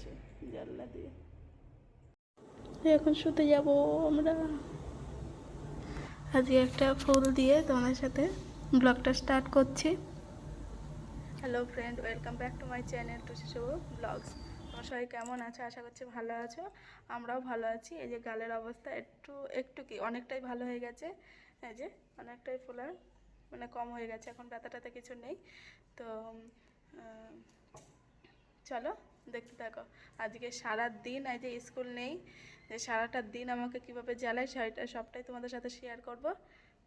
হচ্ছে জানলা দিয়ে। এখন শুতে যাব আমরা। আজকে একটা ফুল দিয়ে তোমাদের সাথে ব্লগটা স্টার্ট করছি। Hello friend welcome back to my channel to Shishu blogs তোমার সবাই কেমন আছো? আশা করছি ভালো আছো। আমরাও ভালো আছি। এই যে গালের অবস্থা একটু একটু কি অনেকটাই ভালো হয়ে গেছে। এই যে অনেকটাই ফোলার মানে কম হয়ে গেছে। এখন ব্যথা ট্যাথা কিছু নেই। তো চলো। দেখতে থাকো। আজকে সারা দিন এই যে স্কুল নেই, যে সারাটা দিন আমাকে কীভাবে জ্বালায় সেটা সবটাই তোমাদের সাথে শেয়ার করব।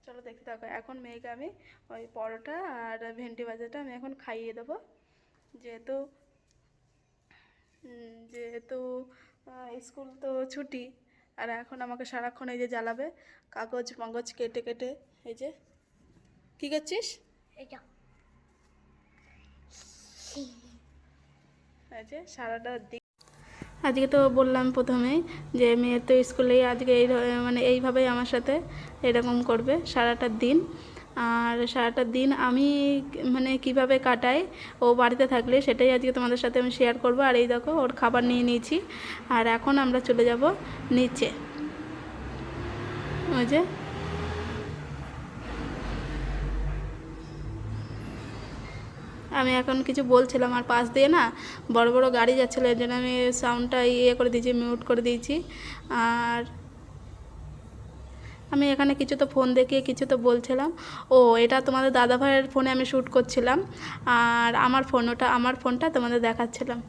চলো দেখতে থাকো। এখন মেয়েকে আমি ওই পরোটা আর ভেন্ডি ভাজাটা আমি এখন খাইয়ে দেবো। যেহেতু যেহেতু স্কুল তো ছুটি, আর এখন আমাকে সারাক্ষণ এই যে জ্বালাবে, কাগজ মগজ কেটে কেটে, এই যে। কী করছিস? এটা যে সারাটা দিন। আজকে তো বললাম প্রথমেই যে মেয়ের তো স্কুলেই আজকে এই মানে এইভাবেই আমার সাথে এরকম করবে সারাটা দিন। আর সারাটা দিন আমি মানে কীভাবে কাটাই, ও বাড়িতে থাকলে সেটাই আজকে তোমাদের সাথে আমি শেয়ার করব। আর এই দেখো, ওর খাবার নিয়ে নিয়েছি। আর এখন আমরা চলে যাব নিচে। ওই যে আমি এখন কিছু বলছিলাম আর পাশ দিয়ে না বড় বড় গাড়ি যাচ্ছিল, এর জন্য আমি সাউন্ডটা ইয়ে করে দিয়েছি মিউট করে দিয়েছি। আর আমি এখানে কিছু তো ফোন দেখিয়ে কিছু তো বলছিলাম। ও, এটা তোমাদের দাদা ভাইয়ের ফোনে আমি শ্যুট করছিলাম। আর আমার ফোন ওটা আমার ফোনটা তোমাদের দেখাচ্ছিলাম।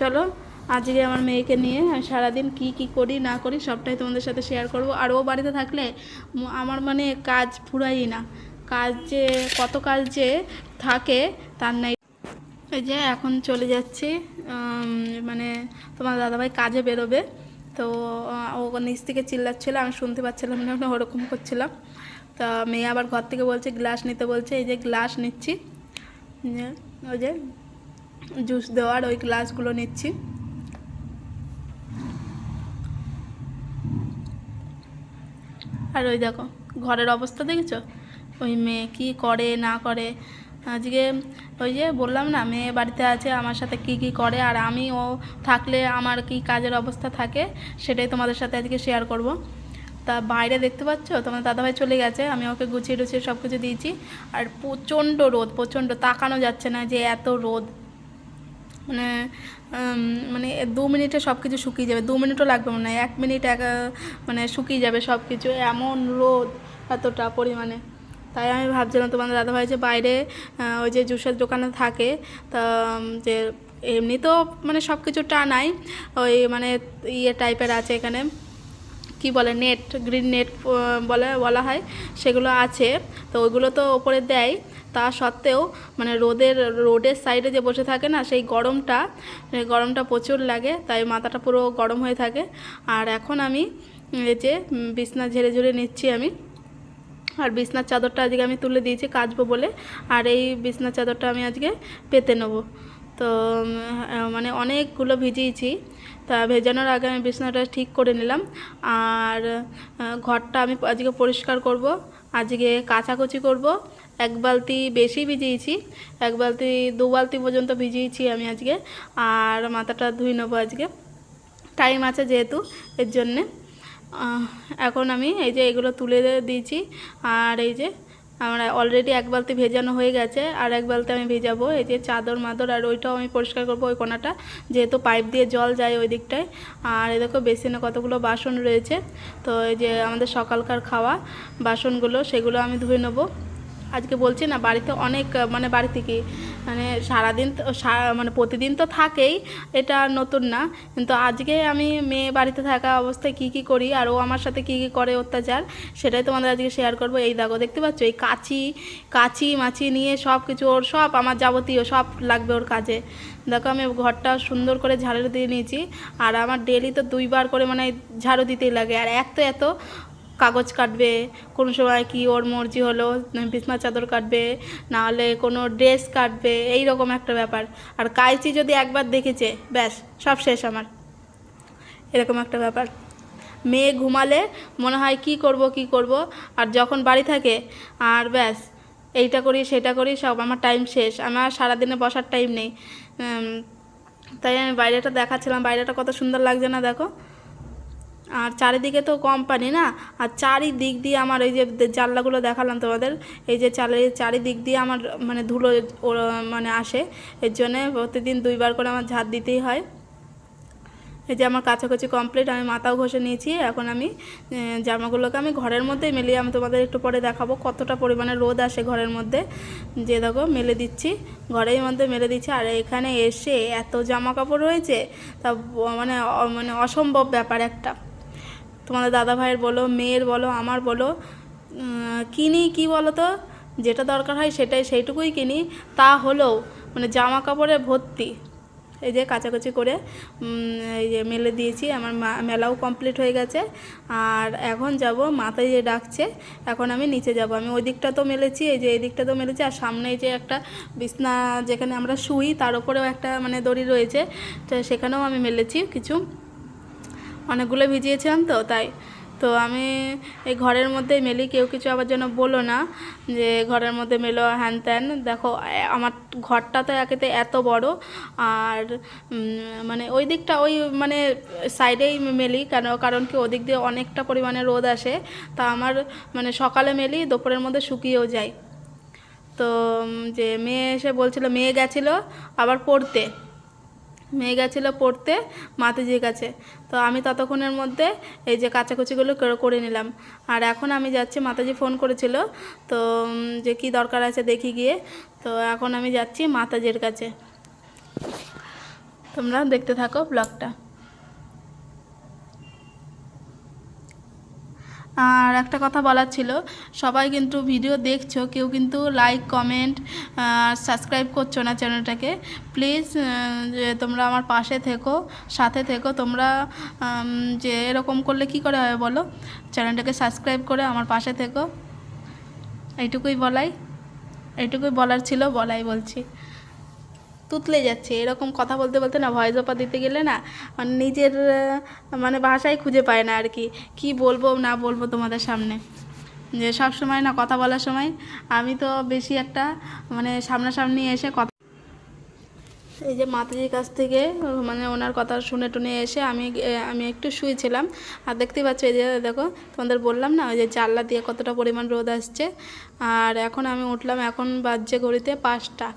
চলো আজকে আমার মেয়েকে নিয়ে আমি সারাদিন কি কি করি, না করি সবটাই তোমাদের সাথে শেয়ার করব। আর ও বাড়িতে থাকলে আমার মানে কাজ ফুরাই না। কাজ যে, কত কাজ যে থাকে, তার নাই। এই যে এখন চলে যাচ্ছি মানে তোমার দাদাভাই কাজে বেরোবে। তো ও নিচ থেকে চিল্লাচ্ছিল, আমি শুনতে পাচ্ছিলাম না আমি ওরকম করছিলাম। তা মেয়ে আবার ঘর থেকে বলছে, গ্লাস নিতে বলছে, এই যে গ্লাস নিচ্ছি। ওই যে, জুস দেওয়ার ওই গ্লাসগুলো নিচ্ছি। আর ওই দেখো, ঘরের অবস্থা দেখেছ? ওই মেয়ে কি করে, না করে? আজকে ওই যে বললাম না, মেয়ে বাড়িতে আছে, আমার সাথে কি কি করে, আর আমি ও থাকলে আমার কি কাজের অবস্থা থাকে, সেটাই তোমাদের সাথে আজকে শেয়ার করব। তা বাইরে দেখতে পাচ্ছ? তোমার দাদাভাই চলে গেছে, আমি ওকে গুছিয়ে টুছিয়ে সব কিছু দিয়েছি। আর প্রচণ্ড রোদ, প্রচণ্ড, তাকানো যাচ্ছে না যে এত রোদ। মানে মানে দু মিনিটে সব কিছু শুকিয়ে যাবে, দু মিনিটও লাগবে মনে হয়, এক মিনিট এক মানে শুকিয়ে যাবে সব কিছু এমন রোদ এতটা পরিমাণে। তাই আমি ভাবছিলাম তোমাদের দাদাভাই যে বাইরে ওই যে জুসের দোকানে থাকে, তা যে এমনি তো মানে সব কিছু টানাই ওই মানে ইয়ে টাইপের আছে এখানে, কি বলে, নেট, গ্রিন নেট বলে, বলা হয়, সেগুলো আছে, তো ওইগুলো তো ওপরে দেয়। তা সত্ত্বেও মানে রোদের, রোডের সাইডে যে বসে থাকে না, সেই গরমটা গরমটা প্রচুর লাগে, তাই মাথাটা পুরো গরম হয়ে থাকে। আর এখন আমি এই যে বিছনা ঝেড়ে ঝেড়ে নিচ্ছি আমি। আর বিছনার চাদরটা আজকে আমি তুলে দিয়েছি কাচবো বলে, আর এই বিছনার চাদরটা আমি আজকে পেতে নেব। তো মানে অনেকগুলো ভিজিয়েছি, তা ভেজানোর আগে আমি বিছনাটা ঠিক করে নিলাম। আর ঘরটা আমি আজকে পরিষ্কার করব, আজকে কাচাকুচি করব এক বালতি বেশি ভিজিয়েছি, এক বালতি, দু বালতি পর্যন্ত ভিজিয়েছি আমি আজকে, আর মাথাটা ধুই নেব আজকে। টাইম আছে যেহেতু, এর জন্যে। এখন আমি এই যে এগুলো তুলে দিয়েছি, আর এই যে আমার অলরেডি এক বালতি ভেজানো হয়ে গেছে, আর এক বালতি আমি ভেজাবো, এই যে চাদর মাদর, আর ওইটাও আমি পরিষ্কার করব ওই কোনাটা, যেহেতু পাইপ দিয়ে জল যায় ওই দিকটায়। আর এই দেখো বেসিনে কতগুলো বাসন রয়েছে, তো এই যে আমাদের সকালকার খাওয়া বাসনগুলো, সেগুলো আমি ধুয়ে নেব। আজকে বলছি না, বাড়িতে অনেক মানে বাড়িতে কি মানে সারাদিন তো মানে প্রতিদিন তো থাকেই, এটা নতুন না। কিন্তু আজকে আমি মেয়ে বাড়িতে থাকা অবস্থায় কি কি করি, আর ও আমার সাথে কি কি করে অত্যাচার, সেটাই তোমাদের আজকে শেয়ার করব। এই দেখো, দেখতে পাচ্ছ? এই কাচি কাচি মাছি নিয়ে সব কিছু ওর সব আমার যাবতীয় সব লাগবে ওর কাজে। দেখো, আমি ঘরটা সুন্দর করে ঝাড়ু দিয়ে নিয়েছি, আর আমার ডেলি তো দুইবার করে মানে ঝাড়ু দিতেই লাগে, আর এত এত কাগজ কাটবে, কোনো সময় কি ওর মর্জি হলো বিছনা চাদর কাটবে, না হলে কোনো ড্রেস কাটবে এই রকম একটা ব্যাপার। আর কাইচি যদি একবার দেখেছে, ব্যাস, সব শেষ আমার। এরকম একটা ব্যাপার। মেয়ে ঘুমালে মনে হয় কি করব কি করব, আর যখন বাড়ি থাকে, আর ব্যাস, এইটা করি, সেটা করি, সব আমার টাইম শেষ। আমার সারাদিনে বসার টাইম নেই। তাই আমি বাইরেটা দেখাচ্ছিলাম। বাইরেটা কত সুন্দর লাগছে না, দেখো। আর চারিদিকে তো কোম্পানি না, আর চারিদিক দিয়ে আমার ওই যে জানলাগুলো দেখালাম তোমাদের, এই যে চালের চারিদিক দিয়ে আমার মানে ধুলো মানে আসে, এর জন্যে প্রতিদিন দুইবার করে আমার ঝাড় দিতেই হয়। এই যে আমার কাছাকাছি কমপ্লিট আমি মাথাও ঘষে নিয়েছি, এখন আমি জামাগুলোকে আমি ঘরের মধ্যেই মেলিয়ে আমি তোমাদের একটু পরে দেখাবো কতটা পরিমাণে রোদ আসে ঘরের মধ্যে। যে দেখো, মেলে দিচ্ছি, ঘরের মধ্যে মেলে দিচ্ছি, আর এখানে এসে এত জামা কাপড় রয়েছে, তা মানে মানে অসম্ভব ব্যাপার একটা। তোমাদের দাদা ভাইয়ের বলো, মেয়ের বলো, আমার বলো কিনি, কি বলো তো যেটা দরকার হয় সেটাই, সেইটুকুই কিনি। তা হলেও মানে জামা কাপড়ে ভর্তি। এই যে কাচাকুচি করে এই যে মেলে দিয়েছি, আমার মেলাও কমপ্লিট হয়ে গেছে। আর এখন যাব মাথায় যে ডাকছে, এখন আমি নিচে যাব। আমি ওই দিকটা তো মেলেছি, এই যে এই দিকটা তো মেলেছি, আর সামনে যে একটা বিছনা যেখানে আমরা শুই, তার উপরেও একটা মানে দড়ি রয়েছে, তো সেখানেও আমি মেলেছি কিছু। অনেকগুলো ভিজিয়েছিলাম তো, তাই। তো আমি এই ঘরের মধ্যে মেলি, কেউ কিছু আবার যেন বলো না যে ঘরের মধ্যে মেলো, হ্যান ত্যান। দেখো আমার ঘরটা তো একেতে এত বড়, আর মানে ওই দিকটা, ওই মানে সাইডেই মেলি, কেন, কারণ কি ওদিক দিয়ে অনেকটা পরিমাণে রোদ আসে। তা আমার মানে সকালে মেলি, দুপুরের মধ্যে শুকিয়েও যায়। তো যে মেয়ে এসে বলছিল, মেয়ে গেছিল, আবার পড়তে। মেয়ে গেছিল পড়তে, মাতাজির কাছে। তো আমি ততক্ষণের মধ্যে এই যে কাচাকুচিগুলো করে- নিলাম। আর এখন আমি যাচ্ছি, মাতাজি ফোন করেছিল। তো যে কি দরকার আছে দেখি গিয়ে। তো এখন আমি যাচ্ছি মাতাজির কাছে। তোমরা দেখতে থাকো ব্লগটা। আর একটা কথা বলার ছিল, সবাই কিন্তু ভিডিও দেখছ, কেউ কিন্তু লাইক কমেন্ট সাবস্ক্রাইব করছ না চ্যানেলটাকে প্লিজ যে তোমরা আমার পাশে থেকো, সাথে থেকো, তোমরা যে এরকম করলে কি করে হবে বলো? চ্যানেলটাকে সাবস্ক্রাইব করে আমার পাশে থেকো। এইটুকুই বলাই, এইটুকুই বলার ছিল, বলাই বলছি। তুতলে যাচ্ছে। এরকম কথা বলতে বলতে না ভয়েস ওভার দিতে গেলে না মানে নিজের মানে ভাষাই খুঁজে পায় না আর কি। কি বলব না বলব তোমাদের সামনে। যে সব সময় না কথা বলার সময় আমি তো বেশি একটা মানে সামনাসামনি এসে কথা এই যে মাতাজির কাছ থেকে মানে ওনার কথা শুনে টুনে এসে আমি আমি একটু শুয়েছিলাম। আর দেখতেই পাচ্ছ এই যে দেখো, তোমাদের বললাম না, ওই যে জানলা দিয়ে কতটা পরিমাণ রোদ আসছে। আর এখন আমি উঠলাম, এখন বাজছে ঘড়িতে পাঁচটা।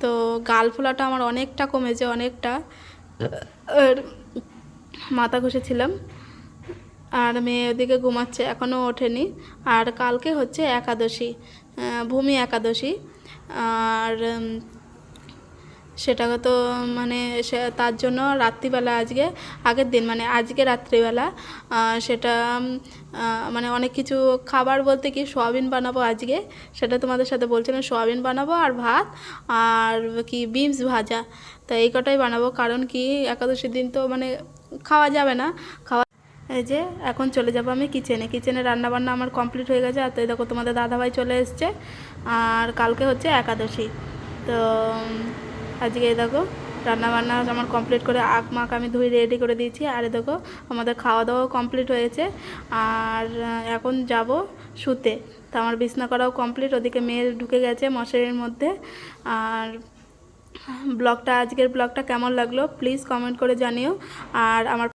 তো গাল ফোলাটা আমার অনেকটা কমেছে, অনেকটা। মাথা ঘষেছিলাম। আর মেয়ে ওদিকে ঘুমাচ্ছে এখনও ওঠেনি। আর কালকে হচ্ছে একাদশী ভূমি একাদশী। আর সেটাকে তো মানে তার জন্য রাত্রিবেলা আজকে, আগের দিন মানে আজকে রাত্রিবেলা সেটা মানে অনেক কিছু খাবার বলতে কি সোয়াবিন বানাবো আজকে, সেটা তোমাদের সাথে বলছিলাম, সোয়াবিন বানাবো আর ভাত, আর কি বিনস ভাজা, তো এই কটাই বানাবো, কারণ কি একাদশীর দিন তো মানে খাওয়া যাবে না, খাওয়া এই যে, এখন চলে যাব আমি কিচেনে কিচেনে রান্না বান্না আমার কমপ্লিট হয়ে গেছে, আর তো দেখো তোমাদের দাদাভাই চলে এসছে, আর কালকে হচ্ছে একাদশী, তো আজকে দেখো রান্না বান্না আমার কমপ্লিট করে আখ মাখ আমি ধুই রেডি করে দিয়েছি। আর দেখো, আমাদের খাওয়া দাওয়াও কমপ্লিট হয়েছে। আর এখন যাব শুতে। তো আমার বিছনা করাও কমপ্লিট ওদিকে মেয়ে ঢুকে গেছে মশারির মধ্যে। আর, ব্লগটা, আজকের ব্লগটা কেমন লাগল প্লিজ কমেন্ট করে জানিও। আর আমার